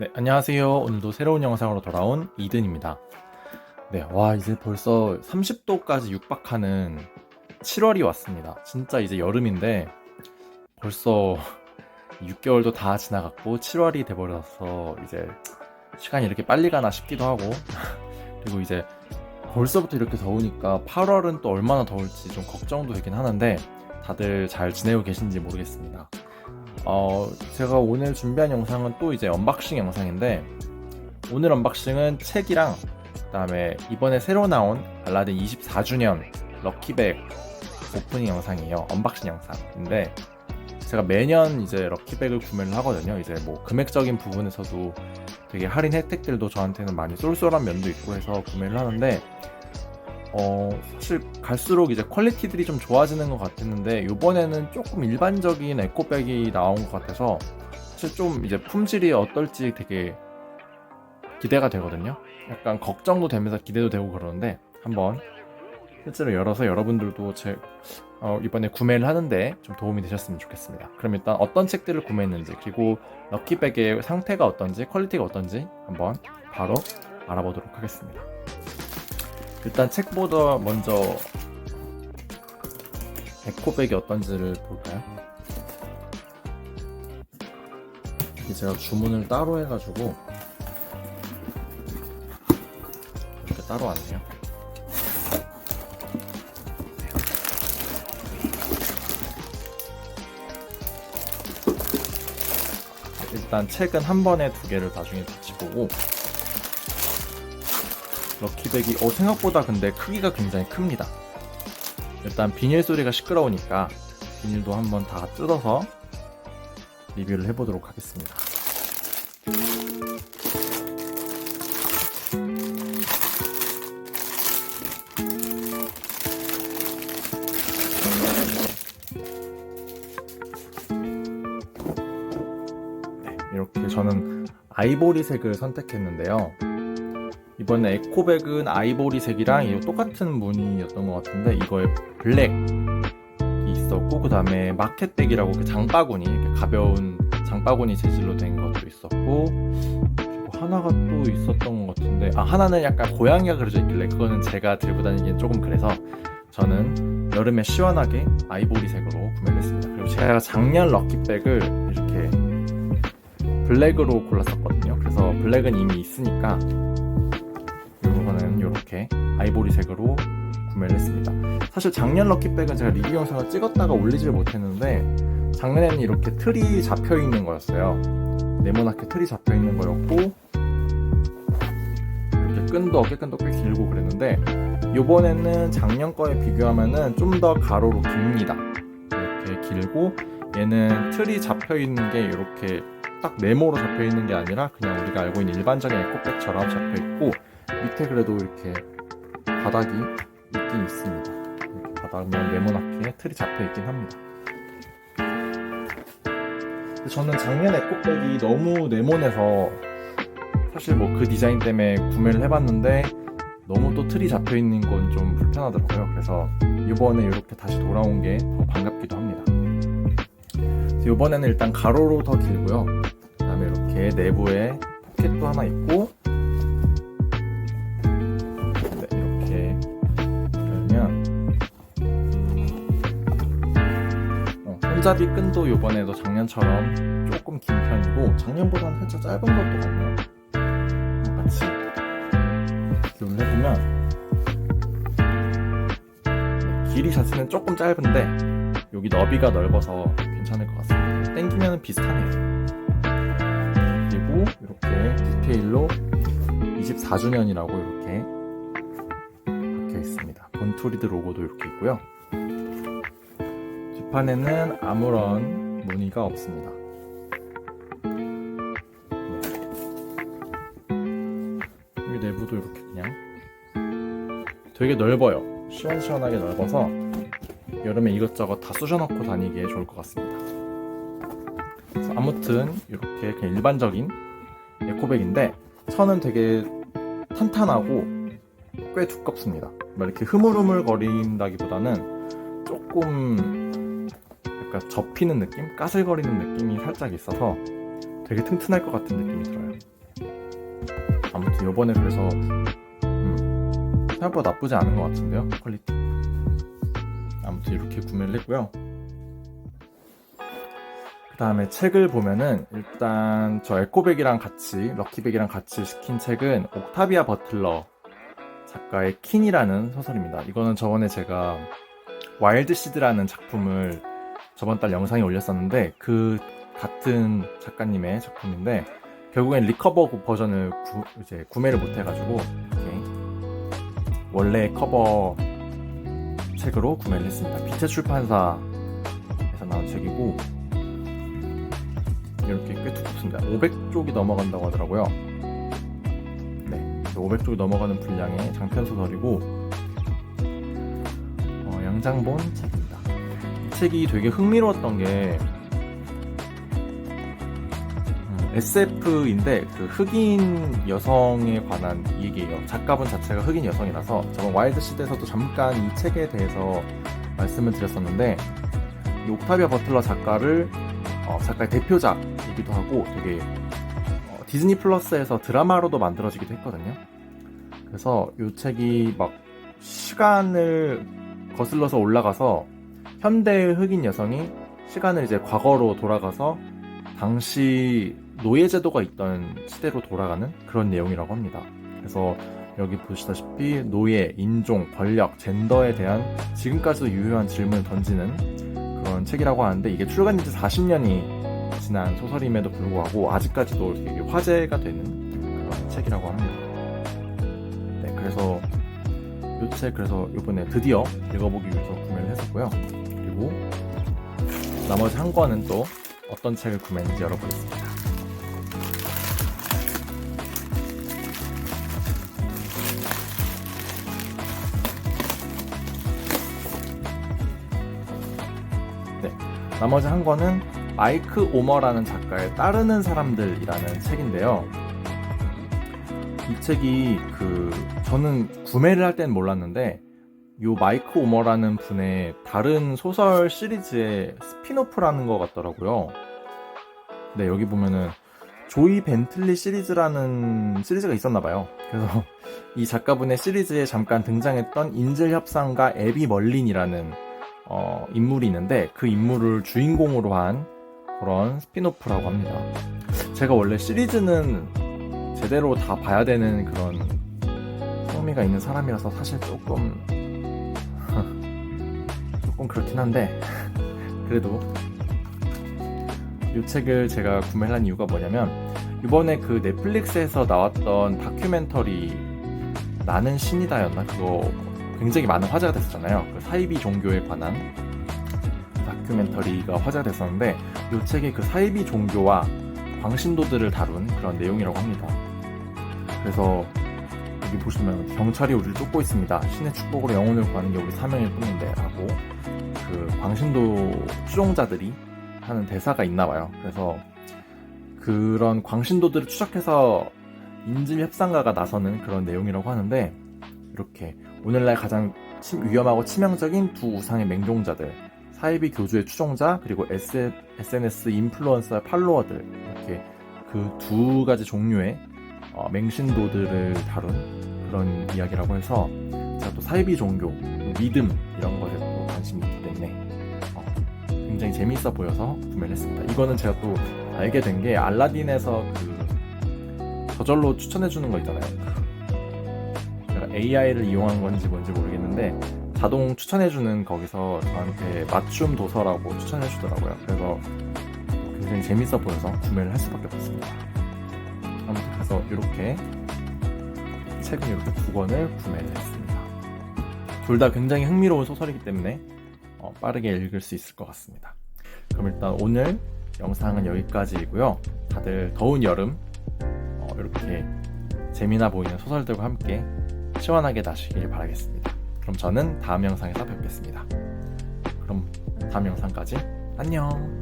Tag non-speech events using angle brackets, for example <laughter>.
네, 안녕하세요. 오늘도 새로운 영상으로 돌아온 이든입니다. 네, 와, 이제 벌써 30도까지 육박하는 7월이 왔습니다. 진짜 이제 여름인데 벌써 6개월도 다 지나갔고 7월이 돼버려서 이제 시간이 이렇게 빨리 가나 싶기도 하고 <laughs> 그리고 이제 벌써부터 이렇게 더우니까 8월은 또 얼마나 더울지 좀 걱정도 되긴 하는데 다들 잘 지내고 계신지 모르겠습니다. 어, 제가 오늘 준비한 영상은 또 이제 언박싱 영상인데 오늘 언박싱은 책이랑 그다음에 이번에 새로 나온 알라딘 24주년 럭키백 오프닝 영상이에요. 언박싱 영상인데 제가 매년 이제 럭키백을 구매를 하거든요. 이제 뭐 금액적인 부분에서도 되게 할인 혜택들도 저한테는 많이 쏠쏠한 면도 있고 해서 구매를 하는데 어, 사실 갈수록 이제 퀄리티들이 좀 좋아지는 것 같았는데 이번에는 조금 일반적인 에코백이 나온 것 같아서 사실 좀 이제 품질이 어떨지 되게 기대가 되거든요. 약간 걱정도 되면서 기대도 되고 그러는데 한번 실제로 열어서 여러분들도 제 어, 이번에 구매를 하는데 좀 도움이 되셨으면 좋겠습니다. 그럼 일단 어떤 책들을 구매했는지 그리고 럭키백의 상태가 어떤지 퀄리티가 어떤지 한번 바로 알아보도록 하겠습니다. 일단 책보다 먼저 에코백이 어떤지를 볼까요? 이게 제가 주문을 따로 해가지고 이렇게 따로 왔네요. 일단 책은 한 번에 두 개를 나중에 같이 보고 럭키백이 어, 생각보다 근데 크기가 굉장히 큽니다. 일단 비닐 소리가 시끄러우니까 비닐도 한번 다 뜯어서 리뷰를 해보도록 하겠습니다. 네, 이렇게 저는 아이보리색을 선택했는데요. 이번에 에코백은 아이보리색이랑 이 똑같은 무늬였던 것 같은데 이거에 블랙이 있었고 그 다음에 마켓백이라고 그 장바구니 가벼운 장바구니 재질로 된 것도 있었고 그리고 하나가 또 있었던 것 같은데 아 하나는 약간 고양이가 그려져 있길래 그거는 제가 들고 다니기엔 조금 그래서 저는 여름에 시원하게 아이보리색으로 구매를 했습니다. 그리고 제가 작년 럭키백을 이렇게 블랙으로 골랐었거든요. 그래서 블랙은 이미 있으니까 이렇게 아이보리색으로 구매를 했습니다. 사실 작년 럭키백은 제가 리뷰 영상을 찍었다가 올리질 못했는데 작년에는 이렇게 틀이 잡혀 있는 거였어요. 네모나게 틀이 잡혀 있는 거였고 이렇게 끈도 어깨끈도 꽤 길고 그랬는데 이번에는 작년 거에 비교하면은 좀 더 가로로 깁니다. 이렇게 길고 얘는 틀이 잡혀 있는 게 이렇게 딱 네모로 잡혀 있는 게 아니라 그냥 우리가 알고 있는 일반적인 에코백처럼 잡혀 있고 밑에 그래도 이렇게 바닥이 있긴 있습니다. 이렇게 바닥면 네모나게 틀이 잡혀 있긴 합니다. 저는 작년 에코백이 너무 네모내서 사실 뭐 그 디자인 때문에 구매를 해봤는데 너무 또 틀이 잡혀 있는 건 좀 불편하더라고요. 그래서 이번에 이렇게 다시 돌아온 게 더 반갑기도 합니다. 이번에는 일단 가로로 더 길고요. 그다음에 이렇게 내부에 포켓도 하나 있고 손잡이 끈도 이번에도 작년처럼 조금 긴 편이고 작년보다는 살짝 짧은 것도 같네요. 어, 같이 비교를 해보면 네, 길이 자체는 조금 짧은데 여기 너비가 넓어서 괜찮을 것 같습니다. 땡기면 비슷하네요. 그리고 이렇게 디테일로 24주년이라고 이렇게 박혀 있습니다. 본토리드 로고도 이렇게 있고요. 뒷판에는 아무런 무늬가 없습니다. 네. 여기 내부도 이렇게 그냥 되게 넓어요. 시원시원하게 넓어서 여름에 이것저것 다 쑤셔넣고 다니기에 좋을 것 같습니다. 아무튼 이렇게 그냥 일반적인 에코백인데 천은 되게 탄탄하고 꽤 두껍습니다. 막 이렇게 흐물흐물 거린다기보다는 조금 약간 접히는 느낌? 까슬거리는 느낌이 살짝 있어서 되게 튼튼할 것 같은 느낌이 들어요. 아무튼 요번에 그래서 음, 생각보다 나쁘지 않은 것 같은데요 퀄리티. 아무튼 이렇게 구매를 했고요. 그 다음에 책을 보면은 일단 저 에코백이랑 같이 럭키백이랑 같이 시킨 책은 옥타비아 버틀러 작가의 킨이라는 소설입니다. 이거는 저번에 제가 와일드 시드라는 작품을 저번 달 영상에 올렸었는데 그 같은 작가님의 작품인데 결국엔 리커버 버전을 구, 이제 구매를 못 해가지고 이렇게 원래 커버 책으로 구매를 했습니다. 빛의 출판사에서 나온 책이고 이렇게 꽤 두껍습니다. 500쪽이 넘어간다고 하더라고요. 네, 500쪽이 넘어가는 분량의 장편 소설이고 어, 양장본 책 책이 되게 흥미로웠던 게 음, SF인데 그 흑인 여성에 관한 얘기예요. 작가분 자체가 흑인 여성이라서 저번 와일드 시대에서도 잠깐 이 책에 대해서 말씀을 드렸었는데 이 옥타비아 버틀러 작가를 어, 작가의 대표작이기도 하고 되게 어, 디즈니 플러스에서 드라마로도 만들어지기도 했거든요. 그래서 이 책이 막 시간을 거슬러서 올라가서 현대의 흑인 여성이 시간을 이제 과거로 돌아가서 당시 노예제도가 있던 시대로 돌아가는 그런 내용이라고 합니다. 그래서 여기 보시다시피 노예, 인종, 권력, 젠더에 대한 지금까지도 유효한 질문을 던지는 그런 책이라고 하는데 이게 출간된 지 40년이 지난 소설임에도 불구하고 아직까지도 되게 화제가 되는 그런 책이라고 합니다. 네, 그래서 이 책 그래서 이번에 드디어 읽어보기 위해서 구매를 했었고요. 그리고 나머지 한 권은 또 어떤 책을 구매했는지 열어보겠습니다. 네, 나머지 한 권은 마이크 오머라는 작가의 따르는 사람들이라는 책인데요. 이 책이 그 저는 구매를 할 때는 몰랐는데 요 마이크 오머라는 분의 다른 소설 시리즈의 스피노프라는 것 같더라고요. 네, 여기 보면은 조이 벤틀리 시리즈라는 시리즈가 있었나 봐요. 그래서 이 작가분의 시리즈에 잠깐 등장했던 인질 협상가 에비 멀린이라는 어, 인물이 있는데 그 인물을 주인공으로 한 그런 스피노프라고 합니다. 제가 원래 시리즈는 제대로 다 봐야 되는 그런 흥미가 있는 사람이라서 사실 조금 조금 그렇긴 한데 <laughs> 그래도 이 책을 제가 구매를 한 이유가 뭐냐면 이번에 그 넷플릭스에서 나왔던 다큐멘터리 나는 신이다였나 그거 굉장히 많은 화제가 됐었잖아요. 그 사이비 종교에 관한 다큐멘터리가 화제가 됐었는데 이 책이 그 사이비 종교와 광신도들을 다룬 그런 내용이라고 합니다. 그래서 여기 보시면 경찰이 우리를 쫓고 있습니다. 신의 축복으로 영혼을 구하는 게 우리 사명일 뿐인데 라고 그 광신도 추종자들이 하는 대사가 있나 봐요. 그래서 그런 광신도들을 추적해서 인질 협상가가 나서는 그런 내용이라고 하는데 이렇게 오늘날 가장 침- 위험하고 치명적인 두 우상의 맹종자들 사이비 교주의 추종자 그리고 SNS 인플루언서의 팔로워들 이렇게 그 두 가지 종류의 어, 맹신도들을 다룬 그런 이야기라고 해서 제가 또 사이비 종교, 믿음 이런 것에 또 관심이 어, 굉장히 재미있어 보여서 구매를 했습니다. 이거는 제가 또 알게 된 게 알라딘에서 그 저절로 추천해 주는 거 있잖아요. 제가 AI를 이용한 건지 뭔지 모르겠는데 자동 추천해 주는 거기서 저한테 맞춤 도서라고 추천해 주더라고요. 그래서 굉장히 재밌어 보여서 구매를 할 수밖에 없었습니다. 아무튼 그래서 이렇게 책은 이렇게 두 권을 구매를 했습니다. 둘 다 굉장히 흥미로운 소설이기 때문에 어, 빠르게 읽을 수 있을 것 같습니다. 그럼 일단 오늘 영상은 여기까지이고요. 다들 더운 여름 어, 이렇게 재미나 보이는 소설들과 함께 시원하게 나시길 바라겠습니다. 그럼 저는 다음 영상에서 뵙겠습니다. 그럼 다음 영상까지 안녕.